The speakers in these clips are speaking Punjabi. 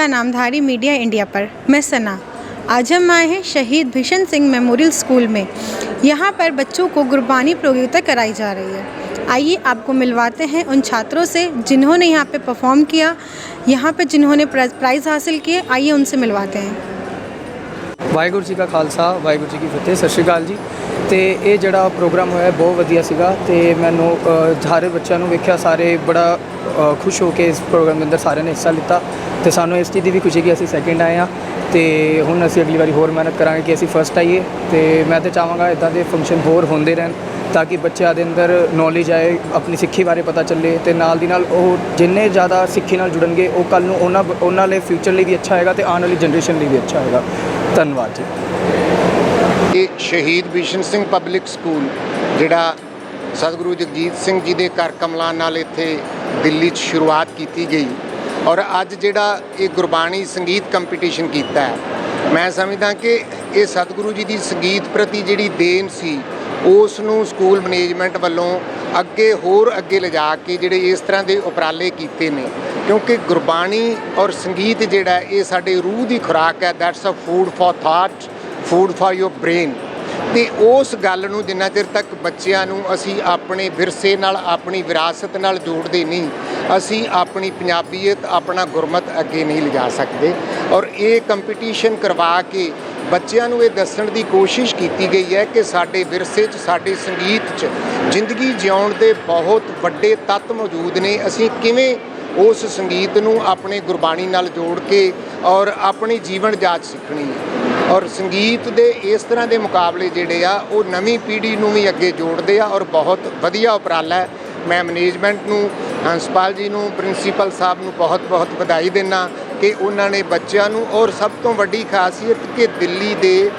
का नामधारी मीडिया इंडिया पर, मैं सना। आज हम आए हैं शहीद भीषण सिंह मेमोरियल स्कूल में। यहाँ पर बच्चों को गुरबानी प्रतियोगिता कराई जा रही है। आइए आपको मिलवाते हैं उन छात्रों से जिन्होंने यहाँ पे परफॉर्म किया, यहाँ पे जिन्होंने प्राइज़ हासिल किए। आइए उनसे मिलवाते हैं। वाहगुरु जी का खालसा, वाहगुरु जी की फतेह। सत श्रीकाल जी। ਤੇ ਇਹ ਜਿਹੜਾ ਪ੍ਰੋਗਰਾਮ ਹੋਇਆ ਬਹੁਤ ਵਧੀਆ ਸੀਗਾ ਤੇ ਮੈਨੂੰ ਸਾਰੇ ਬੱਚਿਆਂ ਨੂੰ ਵੇਖਿਆ, ਸਾਰੇ ਬੜਾ ਖੁਸ਼ ਹੋ ਕੇ ਇਸ ਪ੍ਰੋਗਰਾਮ ਦੇ ਅੰਦਰ ਸਾਰਿਆਂ ਨੇ ਹਿੱਸਾ ਲਿੱਤਾ ਤੇ ਸਾਨੂੰ ਇਸ ਚੀਜ਼ ਦੀ ਵੀ ਖੁਸ਼ੀ ਕਿ ਅਸੀਂ ਸੈਕਿੰਡ ਆਏ ਆ ਤੇ ਹੁਣ ਅਸੀਂ ਅਗਲੀ ਵਾਰੀ ਹੋਰ ਮਿਹਨਤ ਕਰਾਂਗੇ ਕਿ ਅਸੀਂ ਫਸਟ ਆਈਏ ਤੇ ਮੈਂ ਤੇ ਚਾਹਾਂਗਾ ਇਦਾਂ ਦੇ ਫੰਕਸ਼ਨ ਹੋਰ ਹੁੰਦੇ ਰਹਿਣ ਤਾਂ ਕਿ ਬੱਚਿਆਂ ਦੇ ਅੰਦਰ ਨੌਲੇਜ ਆਏ, ਆਪਣੀ ਸਿੱਖੀ ਬਾਰੇ ਪਤਾ ਚੱਲੇ ਤੇ ਨਾਲ ਦੀ ਨਾਲ ਉਹ ਜਿੰਨੇ ਜ਼ਿਆਦਾ ਸਿੱਖੀ ਨਾਲ ਜੁੜਨਗੇ, ਉਹ ਕੱਲ ਨੂੰ ਉਹਨਾਂ ਉਹਨਾਂ ਲਈ ਫਿਊਚਰ ਲਈ ਵੀ ਅੱਛਾ ਹੋਏਗਾ ਤੇ ਆਉਣ ਵਾਲੀ ਜਨਰੇਸ਼ਨ ਲਈ ਵੀ ਅੱਛਾ ਹੋਏਗਾ। ਧੰਨਵਾਦ ਜੀ। ਇਹ ਸ਼ਹੀਦ ਬਿਸ਼ਨ ਸਿੰਘ ਪਬਲਿਕ ਸਕੂਲ, ਜਿਹੜਾ ਸਤਿਗੁਰੂ ਜਗਜੀਤ ਸਿੰਘ ਜੀ ਦੇ ਘਰ ਕਮਲਾਂ ਨਾਲ ਇੱਥੇ ਦਿੱਲੀ 'ਚ ਸ਼ੁਰੂਆਤ ਕੀਤੀ ਗਈ। ਔਰ ਅੱਜ ਜਿਹੜਾ ਇਹ ਗੁਰਬਾਣੀ ਸੰਗੀਤ ਕੰਪੀਟੀਸ਼ਨ ਕੀਤਾ ਹੈ, ਮੈਂ ਸਮਝਦਾ ਕਿ ਇਹ ਸਤਿਗੁਰੂ ਜੀ ਦੀ ਸੰਗੀਤ ਪ੍ਰਤੀ ਜਿਹੜੀ ਦੇਣ ਸੀ, ਉਸ ਨੂੰ ਸਕੂਲ ਮੈਨੇਜਮੈਂਟ ਵੱਲੋਂ ਅੱਗੇ ਹੋਰ ਅੱਗੇ ਲਿਜਾ ਕੇ ਜਿਹੜੇ ਇਸ ਤਰ੍ਹਾਂ ਦੇ ਉਪਰਾਲੇ ਕੀਤੇ ਨੇ। ਕਿਉਂਕਿ ਗੁਰਬਾਣੀ ਔਰ ਸੰਗੀਤ ਜਿਹੜਾ, ਇਹ ਸਾਡੇ ਰੂਹ ਦੀ ਖੁਰਾਕ ਹੈ that's a food for thought food for your brain ਤੇ ਉਸ ਗੱਲ ਨੂੰ ਜਿੰਨਾ ਚਿਰ ਤੱਕ ਬੱਚਿਆਂ ਨੂੰ ਅਸੀਂ ਆਪਣੇ ਵਿਰਸੇ ਨਾਲ, ਆਪਣੀ ਵਿਰਾਸਤ ਨਾਲ ਜੋੜਦੇ ਨਹੀਂ, ਅਸੀਂ ਆਪਣੀ ਪੰਜਾਬੀਅਤ, ਆਪਣਾ ਗੁਰਮਤ ਅੱਗੇ ਨਹੀਂ ਲਿਜਾ ਸਕਦੇ। ਔਰ ਇਹ ਕੰਪੀਟੀਸ਼ਨ ਕਰਵਾ ਕੇ ਬੱਚਿਆਂ ਨੂੰ ਇਹ ਦੱਸਣ ਦੀ ਕੋਸ਼ਿਸ਼ ਕੀਤੀ ਗਈ ਹੈ ਕਿ ਸਾਡੇ ਵਿਰਸੇ 'ਚ, ਸਾਡੇ ਸੰਗੀਤ 'ਚ ਜ਼ਿੰਦਗੀ ਜਿਉਣ ਦੇ ਬਹੁਤ ਵੱਡੇ ਤੱਤ ਮੌਜੂਦ ਨੇ। ਅਸੀਂ ਕਿਵੇਂ ਉਸ ਸੰਗੀਤ ਨੂੰ ਆਪਣੇ ਗੁਰਬਾਣੀ ਨਾਲ ਜੋੜ ਕੇ ਔਰ ਆਪਣੀ ਜੀਵਨ ਜਾਚ ਸਿੱਖਣੀ ਹੈ। ਔਰ ਸੰਗੀਤ ਦੇ ਇਸ ਤਰ੍ਹਾਂ ਦੇ ਮੁਕਾਬਲੇ ਜਿਹੜੇ ਆ, ਉਹ ਨਵੀਂ ਪੀੜ੍ਹੀ ਨੂੰ ਵੀ ਅੱਗੇ ਜੋੜਦੇ ਆ ਔਰ ਬਹੁਤ ਵਧੀਆ ਉਪਰਾਲਾ ਹੈ। ਮੈਂ ਮੈਨੇਜਮੈਂਟ ਨੂੰ, ਹੰਸਪਾਲ ਜੀ ਨੂੰ, ਪ੍ਰਿੰਸੀਪਲ ਸਾਹਿਬ ਨੂੰ ਬਹੁਤ-ਬਹੁਤ ਵਧਾਈ ਦਿੰਦਾ ਕਿ ਉਹਨਾਂ ਨੇ ਬੱਚਿਆਂ ਨੂੰ ਔਰ ਸਭ ਤੋਂ ਵੱਡੀ ਖਾਸੀਅਤ ਕਿ ਦਿੱਲੀ ਦੇ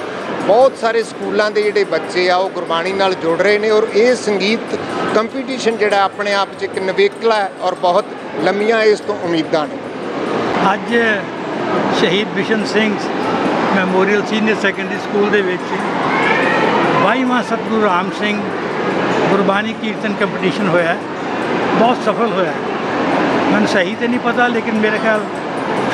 ਬਹੁਤ ਸਾਰੇ ਸਕੂਲਾਂ ਦੇ ਜਿਹੜੇ ਬੱਚੇ ਆ, ਉਹ ਗੁਰਬਾਣੀ ਨਾਲ ਜੁੜ ਰਹੇ ਨੇ ਔਰ ਇਹ ਸੰਗੀਤ ਕੰਪੀਟੀਸ਼ਨ ਜਿਹੜਾ ਆਪਣੇ ਆਪ 'ਚ ਇੱਕ ਨਵੇਕਲਾ ਹੈ ਔਰ ਬਹੁਤ ਲੰਮੀਆਂ ਇਸ ਤੋਂ ਉਮੀਦਾਂ ਨੇ। ਅੱਜ ਸ਼ਹੀਦ Bishan Singh memorial senior secondary school ਦੇ ਵਿੱਚ। 22ਵਾਂ ਸਤਿਗੁਰੂ ਰਾਮ ਸਿੰਘ ਗੁਰਬਾਣੀ ਕੀਰਤਨ ਕੰਪੀਟੀਸ਼ਨ ਹੋਇਆ। ਬਹੁਤ ਸਫਲ ਹੋਇਆ। ਮੈਨੂੰ ਸਹੀ ਤੇ ਨਹੀਂ ਪਤਾ, ਲੇਕਿਨ ਮੇਰੇ ਖਿਆਲ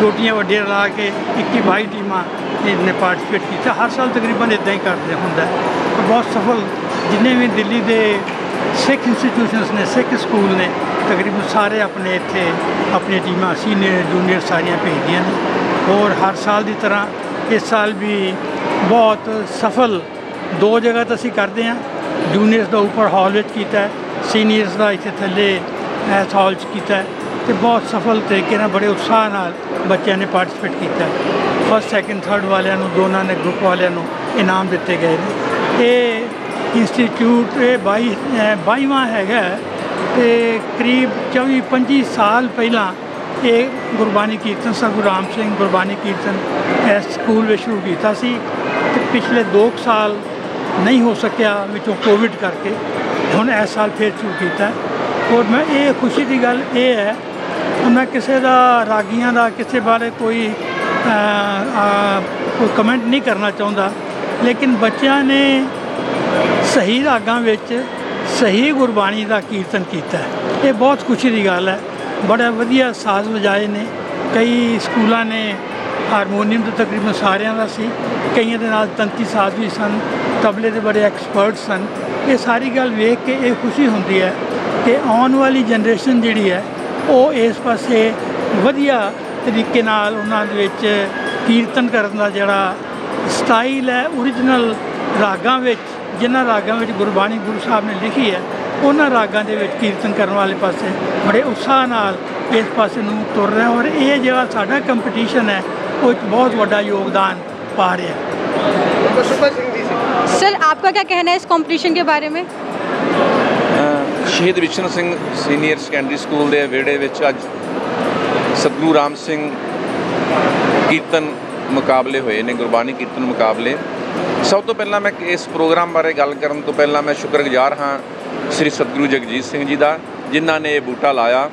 ਛੋਟੀਆਂ ਵੱਡੀਆਂ ਲਾ ਕੇ 21 22 ਟੀਮਾਂ ਨੇ ਪਾਰਟਿਸਿਪੇਟ ਕੀਤਾ। ਹਰ ਸਾਲ ਤਕਰੀਬਨ ਇਦਾਂ ਹੀ ਕਰਦੇ ਹੁੰਦਾ ਹੈ। ਪਰ ਬਹੁਤ ਸਫਲ, ਜਿੰਨੇ ਵੀ ਦਿੱਲੀ ਦੇ ਸਿੱਖ ਇੰਸਟੀਟਿਊਸ਼ਨਸ ਨੇ, ਸਿੱਖ ਸਕੂਲ ਨੇ, ਤਕਰੀਬਨ ਸਾਰੇ ਆਪਣੇ ਇੱਥੇ ਆਪਣੀ ਟੀਮਾਂ, ਸੀਨੀਅਰ ਜੂਨੀਅਰ ਸਾਰੀਆਂ ਭੇਜਦੀਆਂ ਨੇ। ਔਰ ਹਰ ਸਾਲ ਦੀ ਤਰ੍ਹਾਂ ਇਸ ਸਾਲ ਵੀ ਬਹੁਤ ਸਫਲ ਦੋ ਜਗ੍ਹਾ ਤਾਂ ਅਸੀਂ ਕਰਦੇ ਹਾਂ। ਜੂਨੀਅਰਸ ਦਾ ਉੱਪਰ ਹਾਲ ਵਿੱਚ ਕੀਤਾ ਹੈ ਸੀਨੀਅਰਸ ਦਾ ਇੱਥੇ ਥੱਲੇ, ਇਸ ਹਾਲ 'ਚ ਕੀਤਾ ਹੈ ਤੇ ਬਹੁਤ ਸਫਲ ਤਰੀਕੇ ਨਾਲ, ਬੜੇ ਉਤਸ਼ਾਹ ਨਾਲ ਬੱਚਿਆਂ ਨੇ ਪਾਰਟਿਸਿਪੇਟ ਕੀਤਾ ਫਸਟ ਸੈਕਿੰਡ ਥਰਡ ਵਾਲਿਆਂ ਨੂੰ, ਦੋਨਾਂ ਨੇ ਗਰੁੱਪ ਵਾਲਿਆਂ ਨੂੰ ਇਨਾਮ ਦਿੱਤੇ ਗਏ ਨੇ। ਇਹ ਇੰਸਟੀਚਿਊਟ ਇਹ 22 ਅਹ 22ਵਾਂ ਹੈਗਾ ਹੈ ਤੇ ਕਰੀਬ 24 25 ਸਾਲ ਪਹਿਲਾਂ ਇਹ ਗੁਰਬਾਣੀ ਕੀਰਤਨ ਸਤਿਗੁਰੂ ਰਾਮ ਸਿੰਘ ਗੁਰਬਾਣੀ ਕੀਰਤਨ ਇਸ ਸਕੂਲ ਵਿੱਚ ਸ਼ੁਰੂ ਕੀਤਾ ਸੀ ਤੇ ਪਿਛਲੇ 2 ਸਾਲ ਨਹੀਂ ਹੋ ਸਕਿਆ ਵਿੱਚੋਂ ਕੋਵਿਡ ਕਰਕੇ, ਹੁਣ ਇਸ ਸਾਲ ਫੇਰ ਸ਼ੁਰੂ ਕੀਤਾ। ਔਰ ਮੈਂ ਇਹ ਖੁਸ਼ੀ ਦੀ ਗੱਲ ਇਹ ਹੈ ਕਿ ਮੈਂ ਕਿਸੇ ਦਾ ਰਾਗੀਆਂ ਦਾ ਕਿਸੇ ਬਾਰੇ ਕੋਈ ਕੋਈ ਕਮੈਂਟ ਨਹੀਂ ਕਰਨਾ ਚਾਹੁੰਦਾ। ਲੇਕਿਨ ਬੱਚਿਆਂ ਨੇ ਸਹੀ ਰਾਗਾਂ ਵਿੱਚ ਸਹੀ ਗੁਰਬਾਣੀ ਦਾ ਕੀਰਤਨ ਕੀਤਾ। ਇਹ ਬਹੁਤ ਖੁਸ਼ੀ ਦੀ ਗੱਲ ਹੈ। ਬੜਾ ਵਧੀਆ ਸਾਜ਼ ਵਜਾਏ ਨੇ। ਕਈ ਸਕੂਲਾਂ ਨੇ ਹਾਰਮੋਨੀਅਮ ਤਾਂ ਤਕਰੀਬਨ ਸਾਰਿਆਂ ਦਾ ਸੀ। ਕਈਆਂ ਦੇ ਨਾਲ ਤੰਤੀ ਸਾਜ਼ ਵੀ ਸਨ, ਤਬਲੇ ਦੇ ਬੜੇ ਐਕਸਪਰਟ ਸਨ। ਇਹ ਸਾਰੀ ਗੱਲ ਵੇਖ ਕੇ ਇਹ ਖੁਸ਼ੀ ਹੁੰਦੀ ਹੈ ਕਿ ਆਉਣ ਵਾਲੀ ਜਨਰੇਸ਼ਨ ਜਿਹੜੀ ਹੈ, ਉਹ ਇਸ ਪਾਸੇ ਵਧੀਆ ਤਰੀਕੇ ਨਾਲ ਉਹਨਾਂ ਦੇ ਵਿੱਚ ਕੀਰਤਨ ਕਰਨ ਦਾ ਜਿਹੜਾ ਸਟਾਈਲ ਹੈ origignal ਰਾਗਾਂ ਵਿੱਚ, ਜਿਨ੍ਹਾਂ ਰਾਗਾਂ ਵਿੱਚ ਗੁਰਬਾਣੀ ਗੁਰੂ ਸਾਹਿਬ ਨੇ ਲਿਖੀ ਹੈ ਉਹਨਾਂ ਰਾਗਾਂ ਦੇ ਵਿੱਚ ਕੀਰਤਨ ਕਰਨ ਵਾਲੇ ਪਾਸੇ ਬੜੇ ਉਤਸ਼ਾਹ ਨਾਲ ਇਸ ਪਾਸੇ ਨੂੰ ਤੁਰ ਰਿਹਾ ਔਰ ਇਹ ਜਿਹੜਾ ਸਾਡਾ ਕੰਪੀਟੀਸ਼ਨ ਹੈ ਉਹ ਇੱਕ ਬਹੁਤ ਵੱਡਾ ਯੋਗਦਾਨ ਪਾ ਰਿਹਾ। ਸਰ ਆਪਕਾ ਕੀ ਕਹਿਣਾ ਹੈ ਇਸ ਕੰਪੀਟੀਸ਼ਨ ਦੇ ਬਾਰੇ ਵਿੱਚ ਸ਼ਹੀਦ Vishan Singh senior secondary school ਦੇ ਵਿਹੜੇ ਵਿੱਚ ਅੱਜ ਸਤਗੁਰੂ ਰਾਮ ਸਿੰਘ ਕੀਰਤਨ ਮੁਕਾਬਲੇ ਹੋਏ ਨੇ ਗੁਰਬਾਣੀ ਕੀਰਤਨ ਮੁਕਾਬਲੇ। ਸਭ ਤੋਂ ਪਹਿਲਾਂ ਮੈਂ ਇਸ ਪ੍ਰੋਗਰਾਮ ਬਾਰੇ ਗੱਲ ਕਰਨ ਤੋਂ ਪਹਿਲਾਂ ਮੈਂ ਸ਼ੁਕਰਗੁਜ਼ਾਰ ਹਾਂ ਸ੍ਰੀ ਸਤਿਗੁਰੂ ਜਗਜੀਤ ਸਿੰਘ ਜੀ ਦਾ, ਜਿਨ੍ਹਾਂ ਨੇ ਇਹ ਬੂਟਾ ਲਾਇਆ।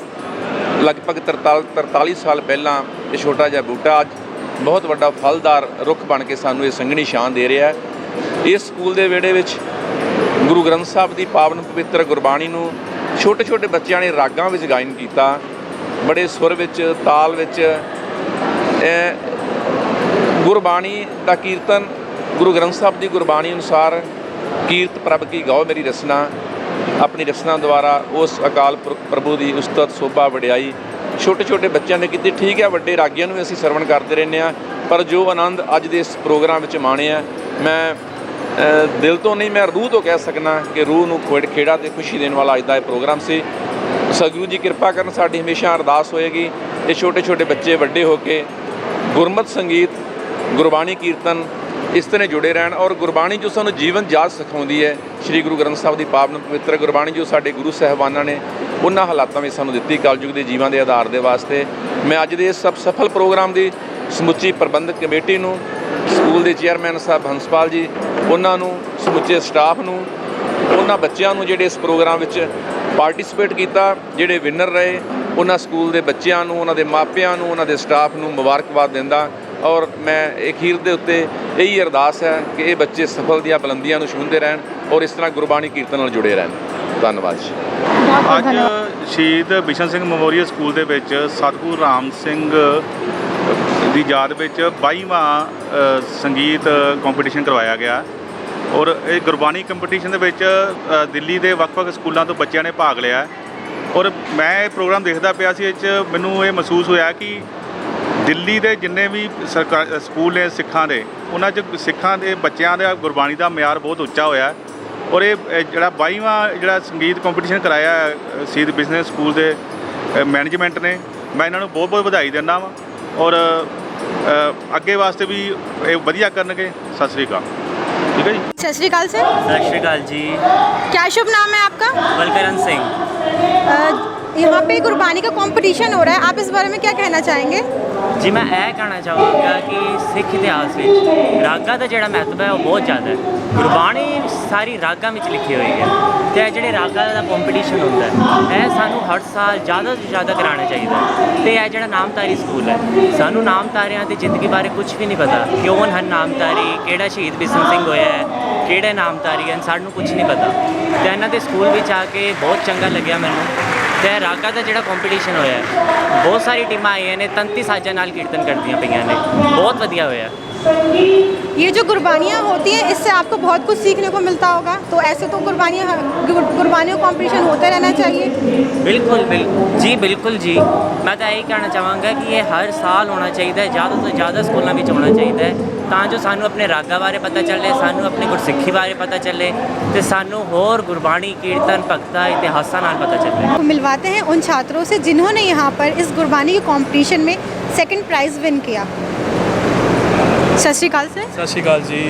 ਲਗਭਗ 43 43 ਸਾਲ ਪਹਿਲਾਂ ਇਹ ਛੋਟਾ ਜਿਹਾ ਬੂਟਾ ਅੱਜ ਬਹੁਤ ਵੱਡਾ ਫਲਦਾਰ ਰੁੱਖ ਬਣ ਕੇ ਸਾਨੂੰ ਇਹ ਸੰਘਣੀ ਸ਼ਾਨ ਦੇ ਰਿਹਾ ਹੈ। ਇਸ ਸਕੂਲ ਦੇ ਵਿਹੜੇ ਵਿੱਚ ਗੁਰੂ ਗ੍ਰੰਥ ਸਾਹਿਬ ਦੀ ਪਾਵਨ ਪਵਿੱਤਰ ਗੁਰਬਾਣੀ ਨੂੰ ਛੋਟੇ ਛੋਟੇ ਬੱਚਿਆਂ ਨੇ ਰਾਗਾਂ ਵਿੱਚ ਗਾਇਨ ਕੀਤਾ। ਬੜੇ ਸੁਰ ਵਿੱਚ, ਤਾਲ ਵਿੱਚ ਗੁਰਬਾਣੀ ਦਾ ਕੀਰਤਨ ਗੁਰੂ ਗ੍ਰੰਥ ਸਾਹਿਬ ਦੀ ਗੁਰਬਾਣੀ ਅਨੁਸਾਰ, ਕੀਰਤ ਪ੍ਰਭ ਕੀ ਗਾਓ ਮੇਰੀ ਰਸਨਾ। ਆਪਣੀ ਰਸਨਾ ਦੁਆਰਾ ਉਸ ਅਕਾਲ ਪੁਰ- ਪ੍ਰਭੂ ਦੀ ਉਸਤਤ ਸੋਭਾ ਵਡਿਆਈ ਛੋਟੇ ਛੋਟੇ ਬੱਚਿਆਂ ਨੇ ਕੀਤੀ। ਠੀਕ ਹੈ, ਵੱਡੇ ਰਾਗੀਆਂ ਨੂੰ ਵੀ ਅਸੀਂ ਸਰਵਣ ਕਰਦੇ ਰਹਿੰਦੇ ਆ ਪਰ ਜੋ ਆਨੰਦ ਅੱਜ ਦੇ ਇਸ ਪ੍ਰੋਗਰਾਮ ਵਿੱਚ ਮਾਣਿਆ, ਮੈਂ ਦਿਲ ਤੋਂ ਨਹੀਂ, ਮੈਂ ਰੂਹ ਤੋਂ ਕਹਿ ਸਕਣਾ ਕਿ ਰੂਹ ਨੂੰ ਖੇੜ ਖੇੜਾ ਤੇ ਖੁਸ਼ੀ ਦੇਣ ਵਾਲਾ ਅੱਜ ਦਾ ਇਹ ਪ੍ਰੋਗਰਾਮ ਸੀ। ਸਤਿਗੁਰੂ ਜੀ ਕਿਰਪਾ ਕਰਨ, ਸਾਡੀ ਹਮੇਸ਼ਾ ਅਰਦਾਸ ਹੋਏਗੀ ਇਹ ਛੋਟੇ ਛੋਟੇ ਬੱਚੇ ਵੱਡੇ ਹੋ ਕੇ ਗੁਰਮਤ ਸੰਗੀਤ, ਗੁਰਬਾਣੀ ਕੀਰਤਨ ਇਸ ਤਰ੍ਹਾਂ ਜੁੜੇ ਰਹਿਣ ਔਰ ਗੁਰਬਾਣੀ ਜੋ ਸਾਨੂੰ ਜੀਵਨ ਜਾਚ ਸਿਖਾਉਂਦੀ ਹੈ, ਸ੍ਰੀ ਗੁਰੂ ਗ੍ਰੰਥ ਸਾਹਿਬ ਦੀ ਪਾਵਨ ਪਵਿੱਤਰ ਗੁਰਬਾਣੀ ਜੋ ਸਾਡੇ ਗੁਰੂ ਸਾਹਿਬਾਨਾਂ ਨੇ ਉਹਨਾਂ ਹਾਲਾਤਾਂ ਵਿੱਚ ਸਾਨੂੰ ਦਿੱਤੀ ਕਲਯੁਗ ਦੇ ਜੀਵਾਂ ਦੇ ਆਧਾਰ ਦੇ ਵਾਸਤੇ। ਮੈਂ ਅੱਜ ਦੇ ਇਸ ਸਭ ਸਫਲ ਪ੍ਰੋਗਰਾਮ ਦੀ ਸਮੁੱਚੀ ਪ੍ਰਬੰਧਕ ਕਮੇਟੀ ਨੂੰ, ਸਕੂਲ ਦੇ ਚੇਅਰਮੈਨ ਸਾਹਿਬ ਹੰਸਪਾਲ ਜੀ, ਉਹਨਾਂ ਨੂੰ, ਸਮੁੱਚੇ ਸਟਾਫ ਨੂੰ, ਉਹਨਾਂ ਬੱਚਿਆਂ ਨੂੰ ਜਿਹੜੇ ਇਸ ਪ੍ਰੋਗਰਾਮ ਵਿੱਚ ਪਾਰਟਿਸਿਪੇਟ ਕੀਤਾ, ਜਿਹੜੇ ਵਿਨਰ ਰਹੇ, ਉਹਨਾਂ ਸਕੂਲ ਦੇ ਬੱਚਿਆਂ ਨੂੰ, ਉਹਨਾਂ ਦੇ ਮਾਪਿਆਂ ਨੂੰ, ਉਹਨਾਂ ਦੇ ਸਟਾਫ ਨੂੰ ਮੁਬਾਰਕਬਾਦ ਦਿੰਦਾ। ਔਰ ਮੈਂ ਅਖੀਰ ਦੇ ਉੱਤੇ ਇਹੀ ਅਰਦਾਸ ਹੈ ਕਿ ਇਹ ਬੱਚੇ ਸਫਲ ਦੀਆਂ ਬੁਲੰਦੀਆਂ ਨੂੰ ਛੂਹਦੇ ਰਹਿਣ ਔਰ ਇਸ ਤਰ੍ਹਾਂ ਗੁਰਬਾਣੀ ਕੀਰਤਨ ਨਾਲ ਜੁੜੇ ਰਹਿਣ। ਧੰਨਵਾਦ ਜੀ। ਅੱਜ ਸ਼ਹੀਦ ਬਿਸ਼ਨ ਸਿੰਘ ਮੈਮੋਰੀਅਲ ਸਕੂਲ ਦੇ ਵਿੱਚ ਸਤਿਗੁਰੂ ਰਾਮ ਸਿੰਘ ਦੀ ਯਾਦ ਵਿੱਚ 22ਵਾਂ ਅ, ਸੰਗੀਤ ਕੰਪੀਟੀਸ਼ਨ ਕਰਵਾਇਆ ਗਿਆ। ਔਰ ਇਹ ਗੁਰਬਾਣੀ ਕੰਪੀਟੀਸ਼ਨ ਦੇ ਵਿੱਚ ਦਿੱਲੀ ਦੇ ਵੱਖ-ਵੱਖ ਸਕੂਲਾਂ ਤੋਂ ਬੱਚਿਆਂ ਨੇ ਭਾਗ ਲਿਆ। ਔਰ ਮੈਂ ਇਹ ਪ੍ਰੋਗਰਾਮ ਦੇਖਦਾ ਪਿਆ ਸੀ ਇਹ 'ਚ ਮੈਨੂੰ ਇਹ ਮਹਿਸੂਸ ਹੋਇਆ ਕਿ ਦਿੱਲੀ ਦੇ ਜਿੰਨੇ ਵੀ ਸਰਕਾਰ ਸਕੂਲ ਨੇ ਸਿੱਖਾਂ ਦੇ ਉਹਨਾਂ 'ਚ ਸਿੱਖਾਂ ਦੇ ਬੱਚਿਆਂ ਦਾ ਗੁਰਬਾਣੀ ਦਾ ਮਿਆਰ ਬਹੁਤ ਉੱਚਾ ਹੋਇਆ ਔਰ ਇਹ ਇਹ ਜਿਹੜਾ 22ਵਾਂ ਜਿਹੜਾ ਸੰਗੀਤ ਕੰਪੀਟੀਸ਼ਨ ਕਰਾਇਆ ਹੈ, ਅ, ਸ਼ਹੀਦ ਬਿਜ਼ਨਸ ਸਕੂਲ ਦੇ ਮੈਨੇਜਮੈਂਟ ਨੇ ਮੈਂ ਇਹਨਾਂ ਨੂੰ ਬਹੁਤ ਬਹੁਤ ਵਧਾਈ ਦਿੰਦਾ ਵਾਂ ਔਰ ਅ, ਅੱਗੇ ਵਾਸਤੇ ਵੀ ਇਹ ਵਧੀਆ ਕਰਨਗੇ ਸਤਿ ਸ੍ਰੀ ਅਕਾਲ ਠੀਕ ਹੈ ਜੀ सत श्रीकाल सर सत श्रीकाल जी क्या शुभ नाम है आपका बलकरण सिंह अ, यहाँ पे गुरबानी का कंपटीशन हो रहा है आप इस बारे में क्या कहना चाहेंगे ਜੀ, ਮੈਂ ਇਹ ਕਹਿਣਾ ਚਾਹਾਂਗਾ ਕਿ ਸਿੱਖ ਇਤਿਹਾਸ ਵਿੱਚ ਰਾਗਾਂ ਦਾ ਜਿਹੜਾ ਮਹੱਤਵ ਹੈ, ਉਹ ਬਹੁਤ ਜ਼ਿਆਦਾ ਹੈ। ਗੁਰਬਾਣੀ ਸਾਰੀ ਰਾਗਾਂ ਵਿੱਚ ਲਿਖੀ ਹੋਈ ਹੈ ਤੇ ਇਹ ਜਿਹੜੇ ਰਾਗਾਂ ਦਾ ਕੰਪੀਟੀਸ਼ਨ ਹੁੰਦਾ ਹੈ, ਇਹ ਸਾਨੂੰ ਹਰ ਸਾਲ ਜ਼ਿਆਦਾ ਤੋਂ ਜ਼ਿਆਦਾ ਕਰਾਉਣਾ ਚਾਹੀਦਾ ਹੈ। ਤੇ ਇਹ ਜਿਹੜਾ ਨਾਮਤਾਰੀ ਸਕੂਲ ਹੈ, ਸਾਨੂੰ ਨਾਮਤਾਰਿਆਂ ਦੀ ਜ਼ਿੰਦਗੀ ਬਾਰੇ ਕੁਝ ਵੀ ਨਹੀਂ ਪਤਾ। ਕਿਉਂ ਹਨ ਨਾਮਤਾਰੀ ਕਿਹੜਾ ਸ਼ਹੀਦ ਬਿਸ਼ਨ ਸਿੰਘ ਹੋਇਆ ਹੈ? ਕਿਹੜੇ ਨਾਮਤਾਰੀ ਹਨ? ਸਾਨੂੰ ਕੁਝ ਨਹੀਂ ਪਤਾ। ਤੇ ਇਹਨਾਂ ਦੇ ਸਕੂਲ ਵਿੱਚ ਆ ਕੇ ਬਹੁਤ ਚੰਗਾ ਲੱਗਿਆ ਮੈਨੂੰ। ਤੇ ਰਾਗਾ ਦਾ ਜਿਹੜਾ ਕੰਪੀਟੀਸ਼ਨ ਹੋਇਆ ਬਹੁਤ ਸਾਰੀ ਟੀਮਾਂ ਆਈਆਂ ਨੇ, ਤੰਤੀ ਸਾਜ਼ਾਂ ਨਾਲ ਕੀਰਤਨ ਕਰਦੀਆਂ ਪਈਆਂ ਨੇ, ਬਹੁਤ ਵਧੀਆ ਹੋਇਆ। ये जो गुरबानियाँ होती हैं इससे आपको बहुत कुछ सीखने को मिलता होगा तो ऐसे तो गुरबानियाँ गुर- गुरबानियों का कंपटीशन होता रहना चाहिए ਬਿਲਕੁਲ ਬਿਲਕੁਲ ਜੀ ਬਿਲਕੁਲ ਜੀ ਮੈਂ ਤਾਂ ਇਹੀ ਕਹਿਣਾ ਚਾਹਾਂਗਾ ਕਿ ਇਹ ਹਰ ਸਾਲ ਹੋਣਾ ਚਾਹੀਦਾ ਹੈ ਜ਼ਿਆਦਾ ਤੋਂ ਜ਼ਿਆਦਾ ਸਕੂਲਾਂ ਵਿੱਚ ਹੋਣਾ ਚਾਹੀਦਾ ਹੈ ਤਾਂ ਜੋ ਸਾਨੂੰ ਆਪਣੇ ਰਾਗਾ ਬਾਰੇ ਪਤਾ ਚੱਲੇ ਸਾਨੂੰ ਆਪਣੀ ਗੁਰਸਿੱਖੀ ਬਾਰੇ ਪਤਾ ਚੱਲੇ ਤੇ ਸਾਨੂੰ ਹੋਰ ਗੁਰਬਾਣੀ ਕੀਰਤਨ ਭਗਤਾ ਇਤਿਹਾਸਾਂ ਨਾਲ ਪਤਾ ਚੱਲੇ को मिलवाते हैं उन छात्रों से जिन्होंने यहाँ पर इस गुरबानी के कंपटीशन में सेकंड प्राइज़ विन किया जी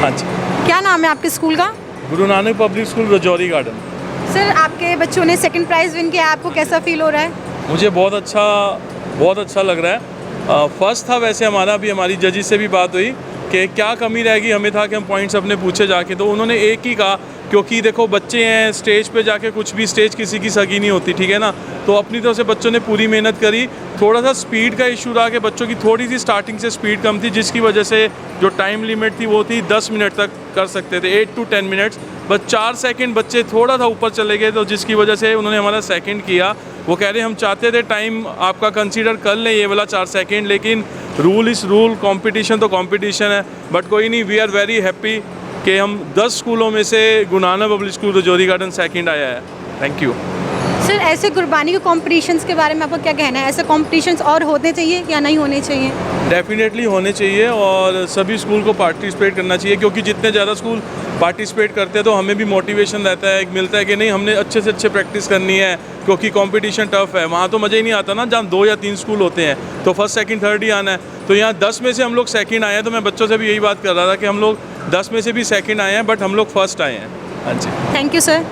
हाँ जी। क्या नाम है आपके स्कूल का? Guru Nanak Public School Rajouri Garden. Sir आपके बच्चों ने सेकंड प्राइज़ विन किया आपको कैसा फील हो रहा है? मुझे बहुत अच्छा बहुत अच्छा लग रहा है। फ़र्स्ट था वैसे हमारा भी हमारी जजिस से भी बात हुई कि क्या कमी रहेगी हमें था कि हम पॉइंट्स अपने पूछे जाके तो उन्होंने एक ही कहा क्योंकि देखो, बच्चे हैं स्टेज पे जाके कुछ भी स्टेज किसी की सगी नहीं होती, ठीक है ना? तो अपनी तरफ़ से बच्चों ने पूरी मेहनत करी। थोड़ा सा स्पीड का इशू रहा कि बच्चों की थोड़ी सी स्टार्टिंग से स्पीड कम थी, जिसकी वजह से जो टाइम लिमिट थी वो थी दस मिनट तक कर सकते थे एट टू टेन मिनट्स बस चार सेकंड बच्चे थोड़ा सा ऊपर चले गए तो जिसकी वजह से उन्होंने हमारा सेकंड किया। वो कह रहे, हम चाहते थे टाइम आपका कंसीडर कर लें ये वाला चार सेकंड लेकिन रूल इस रूल कंपटीशन तो कंपटीशन है बट कोई नहीं वी आर वेरी हैप्पी कि हम 10 स्कूलों में से गुनाना public school Rajouri garden second आया है थैंक यू सर ऐसे गुरबानी के कॉम्पिटिशन्स के बारे में आपका क्या कहना है ऐसे कॉम्पिटिशन्स और होने चाहिए या नहीं होने चाहिए डेफिनेटली होने चाहिए और सभी स्कूल को पार्टिसिपेट करना चाहिए, क्योंकि जितने ज़्यादा स्कूल पार्टिसिपेट करते हैं तो हमें भी मोटिवेशन रहता है मिलता है कि नहीं, हमने अच्छे से अच्छे प्रैक्टिस करनी है, क्योंकि कंपटीशन टफ है। वहाँ तो मज़ा ही नहीं आता ना, जहाँ दो या तीन स्कूल होते हैं तो फ़र्स्ट सेकंड थर्ड ही आना है। तो यहाँ दस में से हम लोग सेकंड आए हैं तो मैं बच्चों से भी यही बात कर रहा था कि हम लोग दस में से भी सेकंड आए हैं बट हम लोग फ़र्स्ट आए हैं। हाँ जी। थैंक यू सर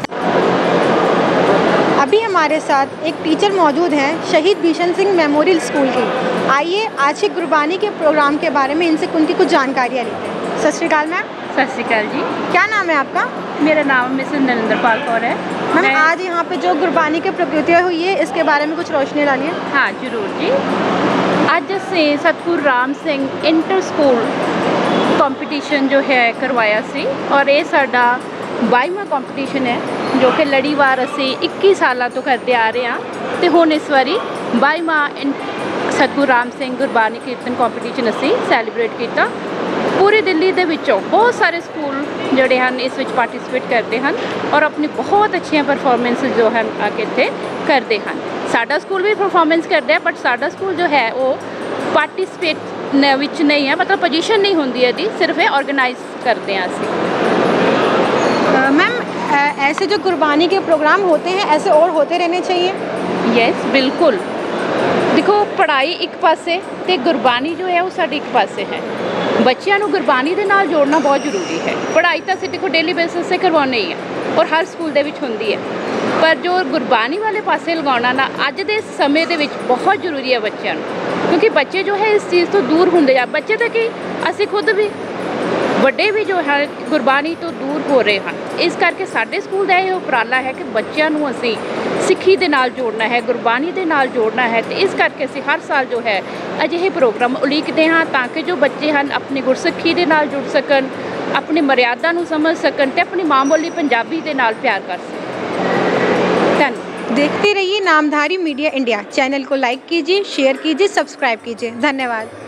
अभी हमारे साथ एक टीचर मौजूद हैं, शहीद भीषण सिंह मेमोरियल स्कूल की। आइए आज के गुरबानी के प्रोग्राम के बारे में इनसे उनकी कुछ जानकारियाँ लेते हैं सत श्रीकाल मैम ਸਤਿ ਸ਼੍ਰੀ ਅਕਾਲ ਜੀ क्या नाम है आपका ਮੇਰਾ ਨਾਮ ਮਿਸਿਸ ਨਰਿੰਦਰਪਾਲ ਕੌਰ ਹੈ मैम मैं- आज यहाँ पे जो गुरबानी की प्रकृतियाँ हुई है इसके बारे में कुछ रोशनी डालिए ਹਾਂ ਜ਼ਰੂਰ ਜੀ ਅੱਜ ਅਸੀਂ Satguru Ram Singh inter school competition ਜੋ ਹੈ ਕਰਵਾਇਆ ਸੀ ਔਰ ਇਹ ਸਾਡਾ 22ਵਾਂ ਕੰਪੀਟੀਸ਼ਨ ਹੈ ਜੋ ਕਿ ਲੜੀਵਾਰ ਅਸੀਂ 21 ਸਾਲਾਂ ਤੋਂ ਕਰਦੇ ਆ ਰਹੇ ਹਾਂ ਤੇ ਹੁਣ ਇਸ ਵਾਰੀ 22ਵਾਂ ਇਨ- ਸਤਿਗੁਰੂ ਰਾਮ ਸਿੰਘ ਗੁਰਬਾਣੀ ਕੀਰਤਨ ਕੰਪੀਟੀਸ਼ਨ ਅਸੀਂ ਸੈਲੀਬ੍ਰੇਟ ਕੀਤਾ ਪੂਰੀ ਦਿੱਲੀ ਦੇ ਵਿੱਚੋਂ ਬਹੁਤ ਸਾਰੇ ਸਕੂਲ ਜਿਹੜੇ ਹਨ ਇਸ ਵਿੱਚ ਪਾਰਟਿਸਿਪੇਟ ਕਰਦੇ ਹਨ ਔਰ ਆਪਣੀ ਬਹੁਤ ਅੱਛੀਆਂ ਪਰਫਾਰਮੈਂਸ ਜੋ ਹਨ ਆ ਕੇ ਇੱਥੇ ਕਰਦੇ ਹਨ ਸਾਡਾ ਸਕੂਲ ਵੀ ਪਰਫਾਰਮੈਂਸ ਕਰਦਾ ਹੈ ਬਟ ਸਾਡਾ ਸਕੂਲ ਜੋ ਹੈ ਉਹ ਪਾਰਟਿਸਿਪੇਟ ਵਿੱਚ ਨਹੀਂ ਹੈ ਮਤਲਬ ਪੋਜੀਸ਼ਨ ਨਹੀਂ ਹੁੰਦੀ ਇਹਦੀ ਸਿਰਫ ਇਹ ਆਰਗੇਨਾਈਜ਼ ਕਰਦੇ ਹਾਂ ਅਸੀਂ अ, मैम अ, ऐसे जो गुरबानी के प्रोग्राम होते हैं ऐसे और होते रहने चाहिए ਯੈਸ ਬਿਲਕੁਲ ਦੇਖੋ ਪੜ੍ਹਾਈ ਇੱਕ ਪਾਸੇ ਤੇ ਗੁਰਬਾਣੀ ਜੋ ਹੈ ਉਹ ਸਾਡੀ ਇੱਕ ਪਾਸੇ ਹੈ। ਬੱਚਿਆਂ ਨੂੰ ਗੁਰਬਾਣੀ ਦੇ ਨਾਲ ਜੋੜਨਾ ਬਹੁਤ ਜ਼ਰੂਰੀ ਹੈ। ਪੜ੍ਹਾਈ ਤਾਂ ਅਸੀਂ ਦੇਖੋ ਡੇਲੀ ਬੇਸਿਸ ਤੇ ਕਰਵਾਉਂਦੇ ਹੀ ਆ ਔਰ ਹਰ ਸਕੂਲ ਦੇ ਵਿੱਚ ਹੁੰਦੀ ਹੈ। ਪਰ ਜੋ ਗੁਰਬਾਣੀ ਵਾਲੇ ਪਾਸੇ ਲਗਾਉਣਾ ਨਾ, ਅੱਜ ਦੇ ਸਮੇਂ ਦੇ ਵਿੱਚ ਬਹੁਤ ਜ਼ਰੂਰੀ ਹੈ ਬੱਚਿਆਂ ਨੂੰ। ਕਿਉਂਕਿ ਬੱਚੇ ਜੋ ਹੈ ਇਸ ਚੀਜ਼ ਤੋਂ ਦੂਰ ਹੁੰਦੇ ਜਾ ਬੱਚੇ ਤਾਂ ਕੀ, ਅਸੀਂ ਖੁਦ ਵੀ ਵੱਡੇ ਵੀ ਜੋ ਹੈ ਗੁਰਬਾਣੀ ਤੋਂ ਦੂਰ ਹੋ ਰਹੇ ਹਨ ਇਸ ਕਰਕੇ ਸਾਡੇ ਸਕੂਲ ਦਾ ਇਹ ਉਪਰਾਲਾ ਹੈ ਕਿ ਬੱਚਿਆਂ ਨੂੰ ਅਸੀਂ ਸਿੱਖੀ ਦੇ ਨਾਲ ਜੋੜਨਾ ਹੈ ਗੁਰਬਾਣੀ ਦੇ ਨਾਲ ਜੋੜਨਾ ਹੈ ਤੇ ਇਸ ਕਰਕੇ ਅਸੀਂ ਹਰ ਸਾਲ ਜੋ ਹੈ ਅਜਿਹੇ ਪ੍ਰੋਗਰਾਮ ਉਲੀਕਦੇ ਹਾਂ ਤਾਂ ਕਿ ਜੋ ਬੱਚੇ ਹਨ ਆਪਣੀ ਗੁਰਸਿੱਖੀ ਦੇ ਨਾਲ ਜੁੜ ਸਕਣ ਆਪਣੀ ਮਰਿਆਦਾ ਨੂੰ ਸਮਝ ਸਕਣ ਤੇ ਆਪਣੀ ਮਾਂ ਬੋਲੀ ਪੰਜਾਬੀ ਦੇ ਨਾਲ ਪਿਆਰ ਕਰ ਸਕਣ ਧੰਨਵਾਦ देखते रहिए नामधारी मीडिया इंडिया चैनल को लाइक कीजिए शेयर कीजिए सब्सक्राइब कीजिए धन्यवाद